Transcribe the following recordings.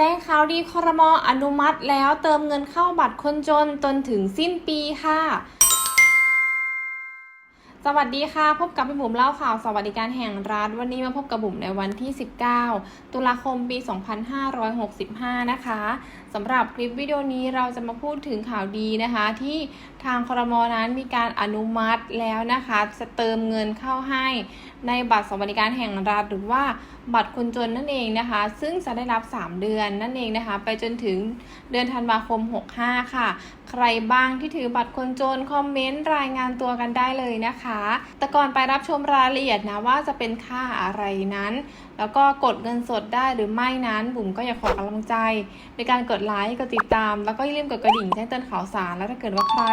จ้งข่าวดีครมอนุมัติแล้วเติมเงินเข้าบัตรคนจนจนถึงสิ้นปีค่ะ สวัสดีค่ะ พบกับพี่บุ๋มเล่าข่าวสวัสดิการแห่งรัฐวันนี้มาพบกับบุ๋มในวันที่ 19 ตุลาคมปี 2565 นะคะสำหรับคลิปวิดีโอนี้เราจะมาพูดถึงข่าวดีนะคะ ที่ทางครมนั้นมีการอนุมัติแล้วนะคะ จะเติมเงินเข้าให้ในบัตรสวัสดิการแห่งรัฐหรือว่าบัตรคนจนนั่นเองนะคะ ซึ่งจะได้รับ 3 เดือนนั่นเองนะคะ ไปจนถึงเดือนธันวาคม 65 ค่ะ ใครบ้างที่ถือบัตรคนจนคอมเมนต์รายงานตัวกันได้เลยนะคะ แต่ก่อนไปรับชมรายละเอียดนะว่าจะเป็นค่าอะไรนั้น แล้วก็กดเงินสดได้หรือไม่นั้น บุ๋มก็อยากขอกำลังใจ ในการกดไลค์กดติดตาม แล้วก็อย่าลืมกดกระดิ่งแจ้งเตือนข่าวสาร แล้วถ้าเกิดว่าใคร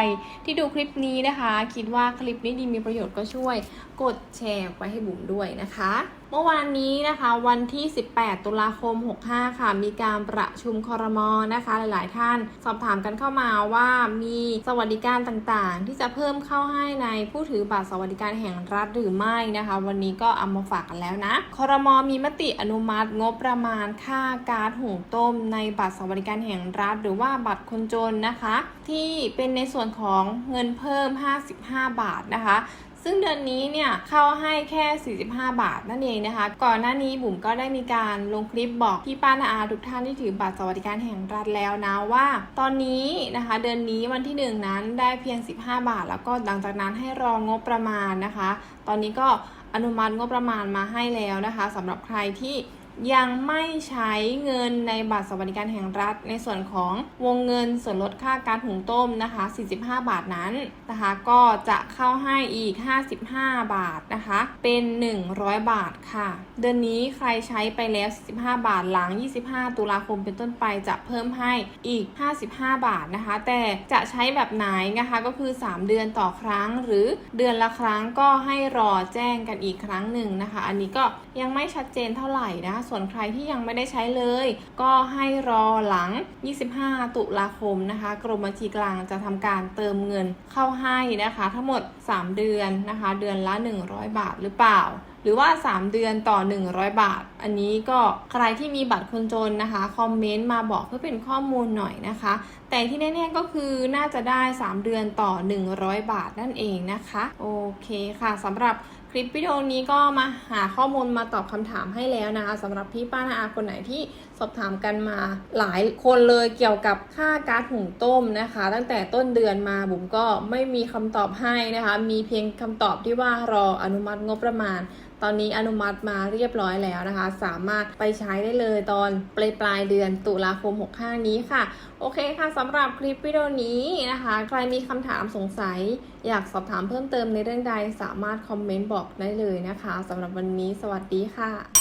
ที่ดูคลิปนี้นะคะ คิดว่าคลิปนี้ดีมีประโยชน์ก็ช่วย กดแชร์ไว้ให้บุ๋มด้วยนะคะเมื่อวานนี้นะคะวันที่ 18 ตุลาคม 65 ค่ะ มีการประชุมคอรมอนะคะ หลาย ๆ ท่านสอบถามกันเข้ามาว่ามีสวัสดิการต่างๆ ที่จะเพิ่มเข้าให้ในผู้ถือบัตรสวัสดิการแห่งรัฐหรือไม่นะคะ วันนี้ก็เอามาฝากกันแล้วนะคอรมอมีมติอนุมัติงบประมาณค่ากาซหุงต้ม ในบัตรสวัสดิการแห่งรัฐ หรือว่าบัตรคนจนนะคะ ที่เป็นในส่วนของเงินเพิ่ม 55 บาทนะคะ ซึ่งเดือนนี้เนี่ยเข้าให้แค่ 45 บาทนั่นเองนะคะ ก่อนหน้านี้บุ๋มก็ได้มีการลงคลิปบอกพี่ป้านาอาทุกท่านที่ถือบัตรสวัสดิการแห่งรัฐแล้วนะว่า ตอนนี้นะคะ เดือนนี้วันที่ 1 นั้นได้เพียง 15 บาท แล้วก็หลังจากนั้นให้รองงบประมาณนะคะ ตอนนี้ก็อนุมัติงบประมาณมาให้แล้วนะคะสำหรับใครที่ ยังไม่ใช้เงินในบัตรสวัสดิการแห่งรัฐ ในส่วนของวงเงินส่วนลดค่าการหุงต้มนะคะ 45 บาทนั้นนะคะ ก็จะเข้าให้อีก 55 บาทนะคะ เป็น 100 บาทค่ะ เดือนนี้ใครใช้ไปแล้ว 45 บาทหลัง 25 ตุลาคมเป็นต้นไปจะเพิ่มให้อีก 55 บาทนะคะ แต่จะใช้แบบไหนนะคะก็คือ 3 เดือนต่อครั้ง หรือเดือนละครั้งก็ให้รอแจ้งกันอีกครั้งหนึ่งนะคะ อันนี้ก็ยังไม่ชัดเจนเท่าไหร่นะคะส่วนใครที่ยังไม่ได้ใช้เลย ก็ให้รอหลัง 25 ตุลาคมนะคะ กรมบัญชีกลางจะทำการเติมเงินเข้าให้นะคะ ทั้งหมด 3 เดือนนะคะ เดือนละ 100 บาทหรือเปล่าหรือว่า 3 เดือนต่อ 100 บาท อันนี้ก็ใครที่มีบัตรคนจนนะคะ คอมเมนต์มาบอกเพื่อเป็นข้อมูลหน่อยนะคะ แต่ที่แน่ๆก็คือน่าจะได้ 3 เดือนต่อ 100 บาทนั่นเองนะคะ โอเคค่ะสำหรับ คลิปวิดีโอนี้ก็มาหาข้อมูลมาตอบคำถามให้แล้วนะคะสำหรับพี่ป้านาอาคนไหนที่สอบถามกันมาหลายคนเลยเกี่ยวกับค่าก๊าซหุงต้มนะคะ ตั้งแต่ต้นเดือนมาบุ๋มก็ไม่มีคำตอบให้นะคะ มีเพียงคำตอบที่ว่ารออนุมัติงบประมาณ ตอนนี้อนุมัติมาเรียบร้อยแล้วนะคะ สามารถไปใช้ได้เลยตอนปลายปลายเดือนตุลาคม 65 นี้ค่ะ โอเคค่ะสำหรับคลิปวิดีโอนี้นะคะ ใครมีคำถามสงสัย อยากสอบถามเพิ่มเติมในเรื่องใด สามารถคอมเมนต์บอกได้เลยนะคะสำหรับวันนี้สวัสดีค่ะ